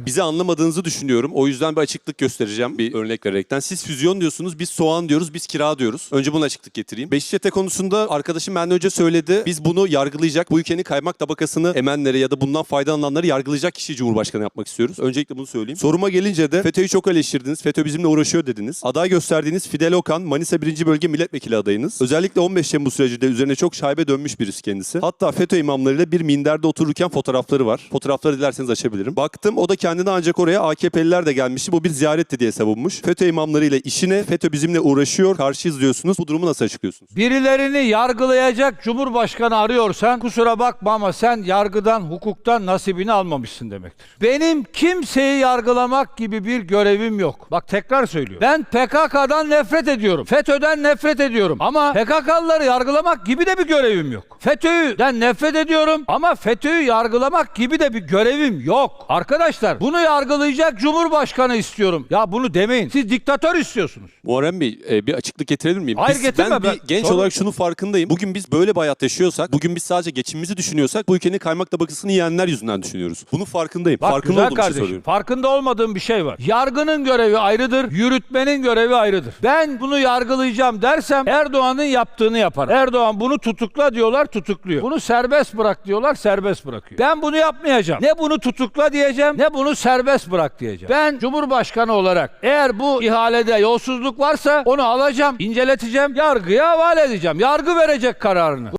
Bizi anlamadığınızı düşünüyorum. O yüzden bir açıklık göstereceğim bir örnek vererekten. Siz füzyon diyorsunuz, biz soğan diyoruz, biz kira diyoruz. Önce bunu açıklık getireyim. Beşik çete konusunda arkadaşım benden önce söyledi. Biz bunu yargılayacak, bu ülkenin kaymak tabakasını emenleri ya da bundan faydalananları yargılayacak kişiyi Cumhurbaşkanı yapmak istiyoruz. Öncelikle bunu söyleyeyim. Soruma gelince de FETÖ'yü çok eleştirdiniz. FETÖ bizimle uğraşıyor dediniz. Aday gösterdiğiniz Fidel Okan, Manisa 1. Bölge Milletvekili adayınız. Özellikle 15 Temmuz sürecinde üzerine çok şaibe dönmüş birisi kendisi. Hatta FETÖ imamlarıyla bir minderde otururken fotoğrafları var. Fotoğrafları dilerseniz açabilirim. Baktım o da kendine ancak oraya AKP'liler de gelmişti. Bu bir ziyaretti diye savunmuş. FETÖ imamlarıyla işine FETÖ bizimle uğraşıyor, karşıyız diyorsunuz. Bu durumu nasıl açıklıyorsunuz? Birilerini yargılayacak Cumhurbaşkanı arıyorsan kusura bakma ama sen yargıdan, hukuktan nasibini almamışsın demektir. Benim kimseyi yargılamak gibi bir görevim yok. Bak tekrar söylüyorum. Ben PKK'dan nefret ediyorum. FETÖ'den nefret ediyorum. Ama PKK'lıları yargılamak gibi de bir görevim yok. FETÖ'den nefret ediyorum ama FETÖ'yü yargılamak gibi de bir görevim yok. Arkadaşlar bunu yargılayacak Cumhurbaşkanı istiyorum. Ya bunu demeyin. Siz diktatör istiyorsunuz. Muharrem Bey e, bir açıklık getirebilir miyim? Hayır, Biz- getirme. Ben bir Ben- genç Sorun- olarak şunun farkındayım. Bugün biz böyle bir hayat yaşıyorsak, bugün biz sadece geçimimizi düşünüyorsak bu ülkenin kaymak tabakasını yiyenler yüzünden düşünüyoruz. Bunun farkındayım. Bak Farkında güzel olduğum kardeşim, soruyorum. farkında olmadığım bir şey var. Yargının görevi ayrıdır, yürütmenin görevi ayrıdır. Ben bunu yargılayacağım dersem Erdoğan'ın yaptığını yaparım. Erdoğan bunu tutukla diyorlar, tutukluyor. Bunu serbest bırak diyorlar, serbest bırakıyor. Ben bunu yapmayacağım. Ne bunu tutukla diyeceğim, ne bunu serbest bırak diyeceğim. Ben Cumhurbaşkanı olarak eğer bu ihalede yolsuzluk varsa onu alacağım, inceleteceğim, yargıya havale edeceğim. Yargı verecek kararını.